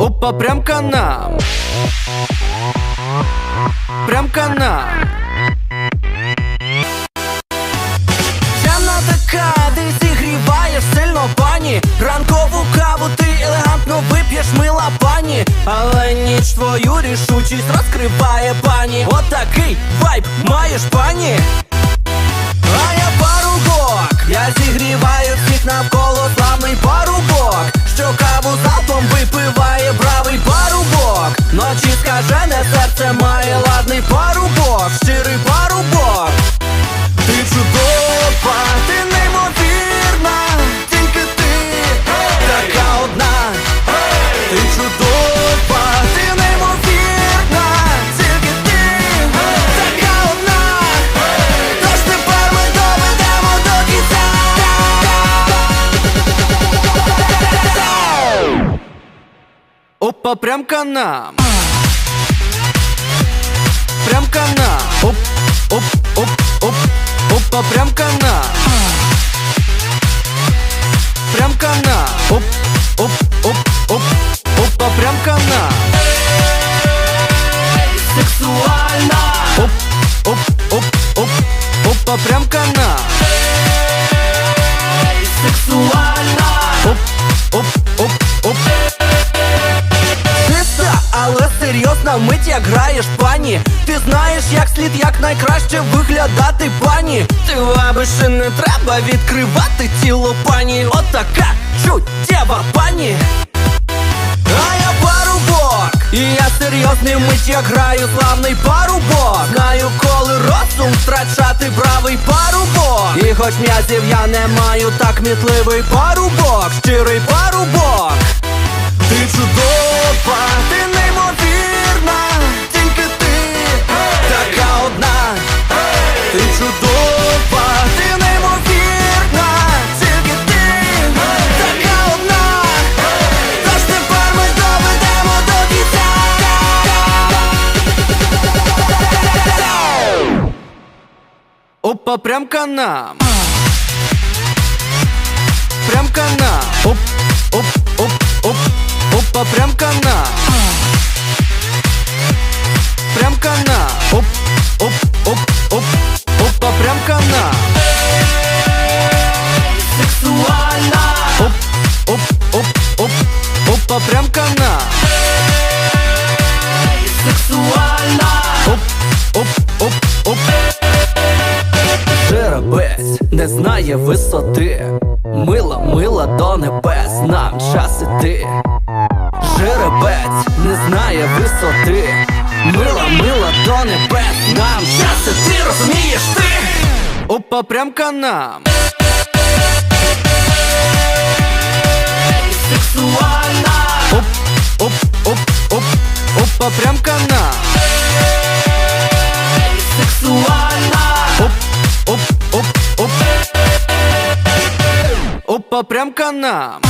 Опа, прям к нам. Прям к нам. Темна така, ти зігріваєш сильно пані Ранкову каву ти елегантно вип'єш, мила пані Але ніч твою рішучість розкриває пані Отакий вайб маєш пані парубок, щирий парубок. Ти чудова, ти неймовірна, тільки ти така одна. Ти чудова, ти неймовірна, тільки ти така одна. Тож тепер ми доведемо до кінця. Опа, прям к нам. Прям кана. Оп, оп, оп, оп. Опа, прям кана. Прям кана. Оп, оп, оп, оп. Опа, прям кана. Сексуально. Оп, оп, оп, оп. Опа, прям к як граєш пані. Ти знаєш, як слід як найкраще виглядати пані. Ти вабиш і не треба відкривати тіло пані. Отака чуттєва пані. А я парубок, і я серйозний мить як граю славний парубок. Знаю, коли розум втрачати правий парубок. І хоч м'язів я не маю, так мітливий парубок, щирий парубок Опа, прям к нам. Прям к нам. Оп, оп, оп, оп. Опа, прям к нам. Прям к нам. Оп, оп, оп, оп. Опа, прям к нам. Сексуально. Оп, оп, оп, оп. Опа, прям к нам. Сексуально. Оп, оп, не знає висоти. Мила, мила до небес, нам час іти. Жеребець не знає висоти. Мила, мила до небес, нам час іти, розумієш ти? Опа, прям к нам. Сексуально. Оп, оп, оп, оп. Опа, прям к нам. Сексуально. К нам.